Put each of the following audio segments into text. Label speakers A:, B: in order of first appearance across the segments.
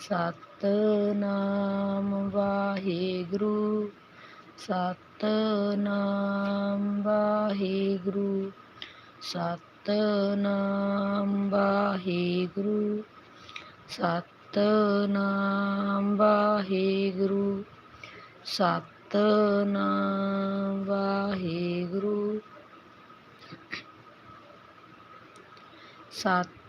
A: सतनाम वाहे गुरु, सतनाम वाहे गुरु, सतनाम वाहे गुरु, सतनाम वाहे गुरु, सतनाम वाहे गुरु सत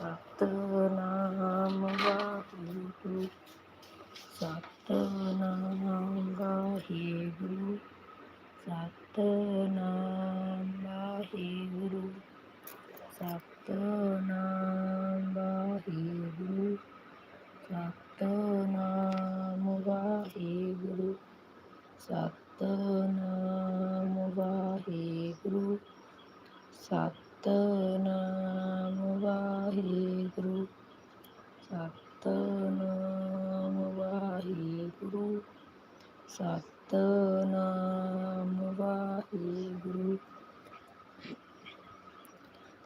A: சத்துநாமம்